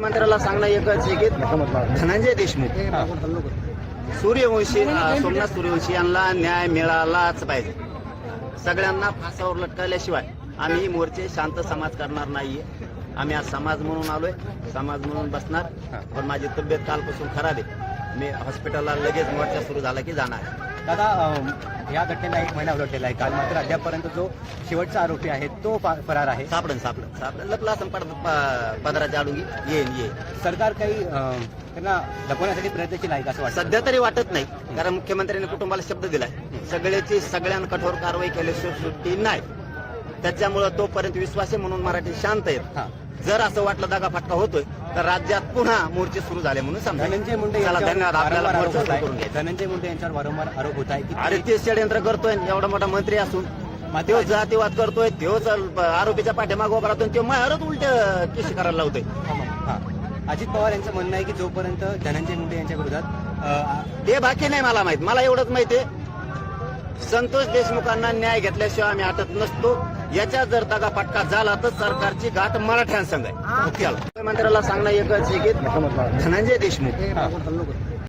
मुख्यमंत्र्याला सांगणं एकच आहे की धनंजय देशमुख सूर्यवंशी सोमनाथ सूर्यवंशी यांना न्याय मिळालाच पाहिजे. सगळ्यांना फासावर लटकल्याशिवाय आम्ही मोर्चे शांत समाज करणार नाहीये. आम्ही आज समाज म्हणून आलोय समाज म्हणून बसणार पण माझी तब्येत कालपासून खराब आहे. मी हॉस्पिटलला लगेच मोर्चा सुरू झाला की जाणार. आहे. दादा या घटनेला एक महिना उलटलेला आहे. काल मात्र अद्यापर्यंत जो शेवटचा आरोपी आहे तो फरार आहे. सापडन सापडन सापडन लपला पदराच्या आडून येईन येईन सरकार काही त्यांना लपवण्यासाठी प्रयत्नशील आहे का असं वाटतं? सध्या तरी वाटत नाही. कारण मुख्यमंत्र्यांनी कुटुंबाला शब्द दिलाय. सगळ्याची सगळ्यांना कठोर कारवाई केल्याशिवाय सुट्टी नाही. त्याच्यामुळं तोपर्यंत विश्वास आहे म्हणून मराठी शांत आहेत. जर असं वाटलं दागा फटका होतोय तर राज्यात पुन्हा मोर्चे सुरू झाले म्हणून समजा धनंजय मुंडे धन्यवाद. आपल्याला वारंवार आरोप मोर्चा होत सुरू करून आहे घ्यायचा. धनंजय मुंडे यांच्यावर वारंवार आरोप होत आहे की अरे ते षडयंत्र करतोय एवढा मोठा मंत्री असून. तो जातीवाद करतोय तोच आरोपीच्या पाठीमागं उभा राहतोय तो मारत उलट केशी करायला लावतोय. अजित पवार यांचं म्हणणं आहे की जोपर्यंत धनंजय मुंडे यांच्या विरोधात ते बाकी नाही मला माहीत. मला एवढंच माहितीये संतोष देशमुखांना न्याय घेतल्याशिवाय आम्ही हटत नसतो. याच्या जर दगा फटका झाला तर सरकारची गाठ मराठ्यांसंग आहे. मुख्यमंत्र्याला सांगणं एकच धनंजय देशमुख.